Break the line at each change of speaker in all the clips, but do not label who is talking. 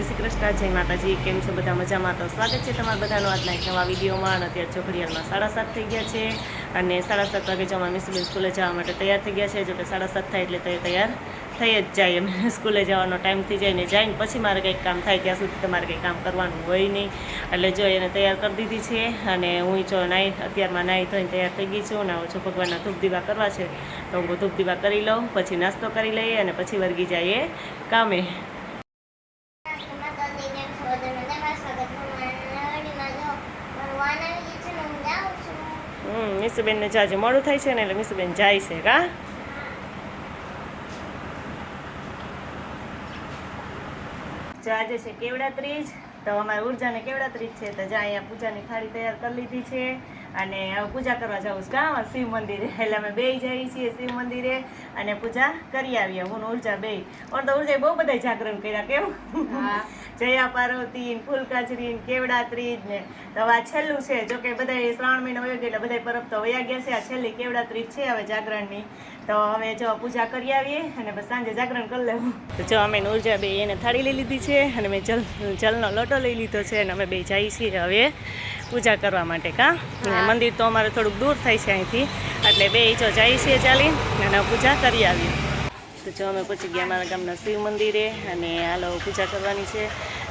જય શ્રી કૃષ્ણ, જય માતાજી, કેમ છો બધા મજામાં? તો સ્વાગત છે તમારા બધાનો આજના એક નવા વિડીયોમાં અને અત્યારે ચોકડીયારમાં સાડા સાત થઈ ગયા છે અને સાડા સાત વાગે જો અમે મિસબેન સ્કૂલે જવા માટે તૈયાર થઈ ગયા છે. જો કે સાડા સાત થાય એટલે તૈયાર થઈ જ જાય. એમ સ્કૂલે જવાનો ટાઈમ થઈ જાય ને જાય ને પછી મારે કંઈક કામ થાય ત્યાં સુધી તમારે કંઈ કામ કરવાનું હોય નહીં. એટલે જો એને તૈયાર કરી દીધી છે અને હું જો નાહી અત્યારમાં નાહી ધોઈને તૈયાર થઈ ગઈ છું ને ઓછો ભગવાનના ધૂપ દીવા કરવા છે તો હું ધૂપ દીવા કરી લઉં, પછી નાસ્તો કરી લઈએ અને પછી વર્ગી જઈએ કામે. મીસુબેનને જાજુ મોડું થાય છે ને એટલે મીસુબેન જાય છે, કા? આજે છે કેવડા ત્રીજ, તો અમારે ઉર્જાને કેવડા ત્રીજ છે, તો જ્યાં અહીંયા પૂજાની થાળી તૈયાર કરી લીધી છે. અને હવે પૂજા કરવા જવું છે, કાં? શિવ મંદિરે. એટલે અમે બે જઈએ છીએ શિવ મંદિરે અને પૂજા કરી આવીએ. હું ઊર્જા બે ઓર તો ઉર્જાએ બહુ બધા જાગરણ કર્યા કેવું જયા પાર્વતી ને ફૂલકાચરી ને. કેવડા ત્રીજ ને તો આ છેલ્લું છે. જો કે બધા શ્રાવણ મહિનો વયો ગયો એટલે બધા પરબ તો વયા ગયા છે. આ છેલ્લી કેવડા ત્રીજ છે હવે જાગરણની. તો અમે જો પૂજા કરી આવીએ અને બસ સાંજે જાગરણ કરી લેવું. તો જો અમે ને ઊર્જા બે એને થાળી લઈ લીધી છે અને મેં જલ જલનો લોટો લઈ લીધો છે અને અમે બે જઈએ છીએ હવે પૂજા કરવા માટે કા? મંદિર તો અમારે થોડુંક દૂર થાય છે અહીંથી. એટલે બે જો જઈએ છીએ ચાલી અને પૂજા કરી આવીએ. તો જો અમે પહોંચી ગયા અમારા ગામના શિવ મંદિરે અને હાલો પૂજા કરવાની છે.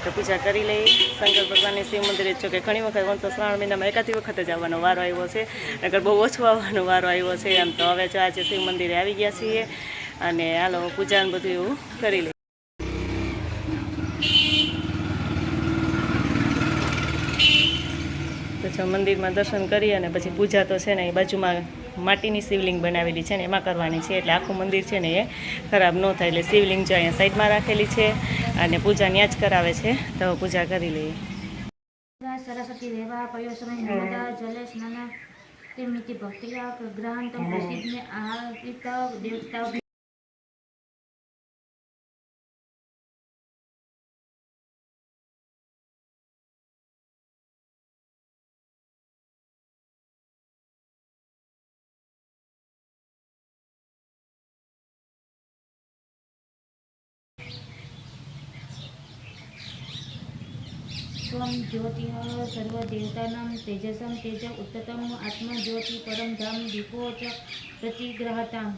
તો પૂજા કરી લઈએ શંકર ભગવાનની શિવ મંદિરે જો કે ઘણી વખત હું તો શ્રાવણ મહિનામાં એકાદી વખત જ આવવાનો વારો આવ્યો છે. નકર બહુ ઓછો આવવાનો વારો આવ્યો છે. એમ તો હવે જો આજે શિવ મંદિરે આવી ગયા છીએ અને હાલો પૂજા બધું એવું કરી લઈએ તો જો મંદિરમાં દર્શન કરી અને પછી પૂજા તો છે ને એ બાજુમાં માટીની શિવલિંગ બનાવેલી છે ને એમાં કરવાની છે એટલે આખું મંદિર છે ને એ ખરાબ ન થાય એટલે શિવલિંગ જો અહીંયા સાઈડમાં રાખેલી છે અને પૂજા ત્યાં જ કરાવે છે, તો પૂજા કરી લઈએ.
સરસ્વતી સ્વમ જ્યોતિઃ સર્વદેવતાનાં તેજસમ તેજ ઉત્તતમ આત્મજ્યોતિ પરમ ધામ દીપો ચ પ્રતિગ્રહતામ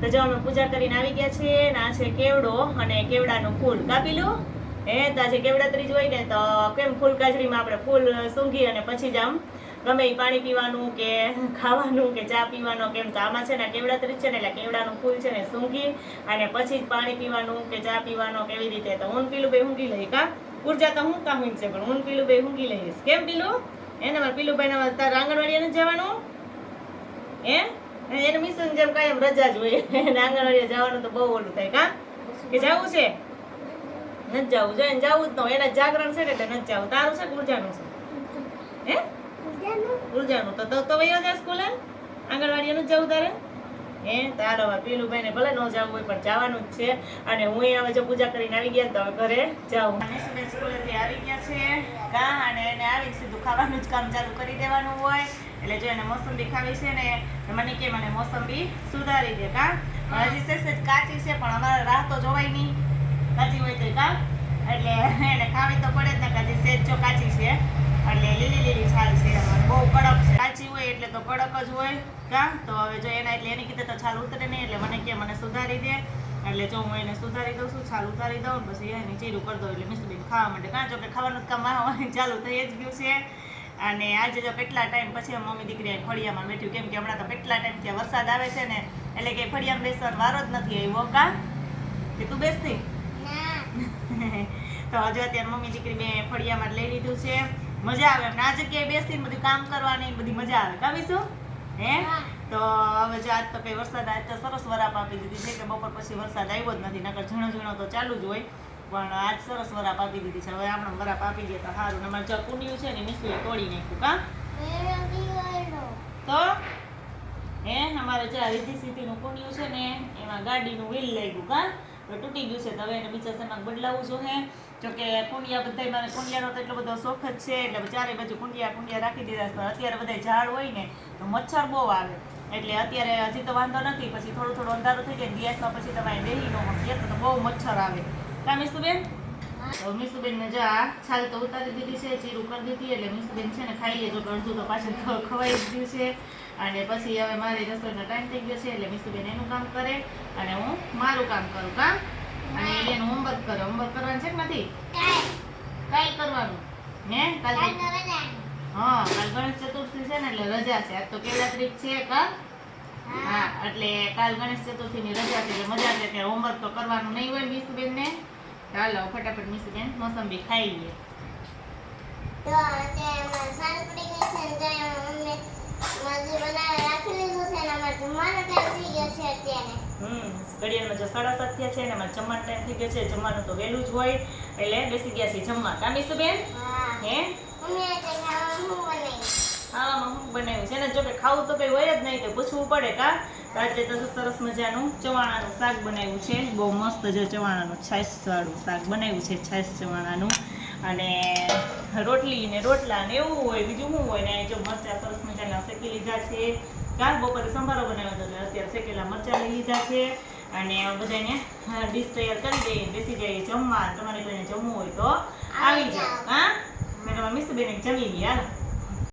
તો જો અમે પૂજા કરીને આવી ગયા છીએ ને છે કેવડો અને કેવડાનું ફૂલ. કાપીલું? હે તો આજે કેવડા ત્રીજ હોય ને તો કેમ ફૂલ કાજરીમાં આપણે ફૂલ સૂંઘી અને પછી જ આમ ગમે એ પાણી પીવાનું કે ખાવાનું કે ચા પીવાનો, કેમ તો આમાં છે ને કેવડા ત્રીજ છે ને એટલે કેવડાનું ફૂલ છે ને સૂંઘી અને પછી જ પાણી પીવાનું કે ચા પીવાનો કેવી રીતે. તો હું પીલું બે ઊંઘી લઈ કા? ઊર્જા તો હું કામ છે, પણ હું પીલું બે ઊંઘી લઈશ કેમ પીલું? એને મારે પીલું ભાઈ તાર આંગણવાડી નથી જવાનું? હે? એને મિશન જેમ કાયમ રજા જ હોય. એને આંગણવાડીએ જવાનું તો બહુ ઓલું થાય કા? કે જવું છે? નથી જવું. જોઈએ જવું જ ન. એના જાગરણ છે ને એટલે નથી જવું. તારું છે કે ઉર્જાનું છે? હે? તો તો વયો સ્કૂલે આંગણવાડીનું જવું તારે? હે તારો હવે પેલું ભાઈને ભલે ન જવું હોય પણ જવાનું જ છે. અને હું હવે જો પૂજા કરીને આવી ગયા તો હવે ઘરે જાઉં. સુબેન સ્કૂલેથી આવી ગયા છે. કા અને એને આવી સીધું ખાવાનું જ કામ ચાલુ કરી દેવાનું હોય. એટલે જો એને મોસંબી ખાવી છે ને મને કે મને મોસંબી સુધારી દે કા હજી સેજ કાચી છે પણ અમારે રાહ તો જોવાય નહીં. કાચી હોય તો કા એટલે એને ખાવી તો પડે જ ને કાચી સેજ જો કાચી છે. એટલે લીલી લીલી છાલ છે અમારે બહુ કડક છે કાચી હોય એટલે તો કડક જ હોય કા? તો હવે જો એના એટલે એની કીધે તો છાલ ઉતરે નહીં એટલે મને કે મને સુધારી દે. એટલે જો હું એને સુધારી દઉં છું છાલ ઉતારી દઉં પછી એની ચીરું કરી દઉં એટલે મિસ્ત્રી ખાવા માટે. કાં જો કે ખાવાનું કામ ચાલુ થઈ જ ગયું છે. અને આજે જો કેટલા ટાઈમ પછી મમ્મી દીકરીએ ફળિયામાં બેઠ્યું કેમ કે હમણાં તો કેટલા ટાઈમ ત્યાં વરસાદ આવે છે ને એટલે કે ફળિયામાં બેસવાનો વારો જ નથી આવ્યો કા? કે તું બેસતી? તો હજુ અત્યારે મમ્મી દીકરી મેં ફળિયામાં લઈ લીધું છે. મજા આવે. એમ આ જગ્યાએ બેસીને બધું કામ કરવાની બધી મજા આવે. કામીશું હે? તો હવે જો આજ તો કઈ વરસાદ આજ તો સરસ વરાપ આપી દીધી છે કે બપોર પછી વરસાદ આવ્યો જ નથી. નકર ઝીણો ઝીણો તો ચાલુ જ હોય. પણ આજ સરસ વરાપ આપી દીધી છે. હવે આપણે વરાપ આપી દઈએ તો સારું અમારે જો કુંડિયું છે ને નીસુએ તોડી નાખ્યું કા? તો? હે? અમારે જે રીધી સીધીનું કુંડિયું છે ને એમાં ગાડીનું વ્હીલ લાગ્યું કા? તૂટી ગયું છે. હવે એને બીજા સેમાં બદલાવું જોઈએ જો કે કુંડિયા બધા મારે કુંડિયાનો તો એટલો બધો શોખ જ છે. એટલે ચારે બાજુ કુંડિયા કુંડિયા રાખી દીધા છે. અત્યારે બધા ઝાડ હોય ને, તો મચ્છર બહુ આવે. એટલે અત્યારે હજી તો વાંધો નથી. પછી થોડું થોડું અંધારું થઈ જાય દિવસમાં પછી તમારે બેહી નો તો બહુ મચ્છર આવે. કામ બેન મીસુબેન ને જો. આ છાલ તો ઉતારી દીધી છે ચીરું કરી દીધી એટલે મીસુબેન છે ને ખાઈ લેજો અડધું તો પાછળ ખવાઈ ગયું છે. અને પછી હવે મારી રસોઈનો ટાઈમ થઈ ગયો છે એટલે મીસુબેન એનું કામ કરે અને હું મારું કામ કરું કામ અને એનું હોમવર્ક કરો. હોમવર્ક કરવાનું છે કે નથી? કઈ કરવાનું? ને કાલ હા કાલ ગણેશ ચતુર્થી છે ને એટલે રજા છે. આજ તો કેવડા તારીખ છે કા? હા. એટલે કાલ ગણેશ ચતુર્થી ની રજા છે એટલે મજા છે કે હોમવર્ક તો કરવાનું નહીં હોય મીસુબેન ને ચાલો ફટાફટ મીસુબેન મોસંબી ખાઈ લઈએ
તો અત્યારે સાંજ પડી ગઈ છે ને તો એમાં મમ્મી મજૂર બનાવી રાખી લીધું છે ને અમારે જમવાનો ટાઈમ થઈ ગયો છે અત્યારે.
હમ ઘડિયાળમાં જો સાડા સાત થયા છે અને અમારે જમવાનો ટાઈમ થઈ ગયો છે. જમવાનું તો વહેલું જ હોય એટલે બેસી ગયા છે જમવા. કા મીસુબેન
બેન?
હે.
મમ્મી આજે ખાવાનું શું બનાવ્યું
છે? ને જો કે ખાવું તો કઈ હોય જ નહીં તો પૂછવું પડે કા? આજે તો સરસ મજાનું ચવાણાનું શાક બનાવ્યું છે. બહુ મસ્ત જો ચવાણાનું છાશવાળું શાક બનાવ્યું છે છાશ ચવાણાનું. અને રોટલી ને રોટલા ને એવું હોય, બીજું શું હોય? ને જો મરચાં સરસ મજાના શેકી લીધા છે. કાલ બપોરે સંભારો બનાવ્યો હતો અત્યારે શેકેલા મરચાં લીધા છે. અને બધાને ડીશ તૈયાર કરી દઈએ. બેસી જઈએ જમવા. તમારે કોઈને જમવું હોય તો આવી જાઓ. હા? મેં તમારા મિસ બેન જમી હાલ.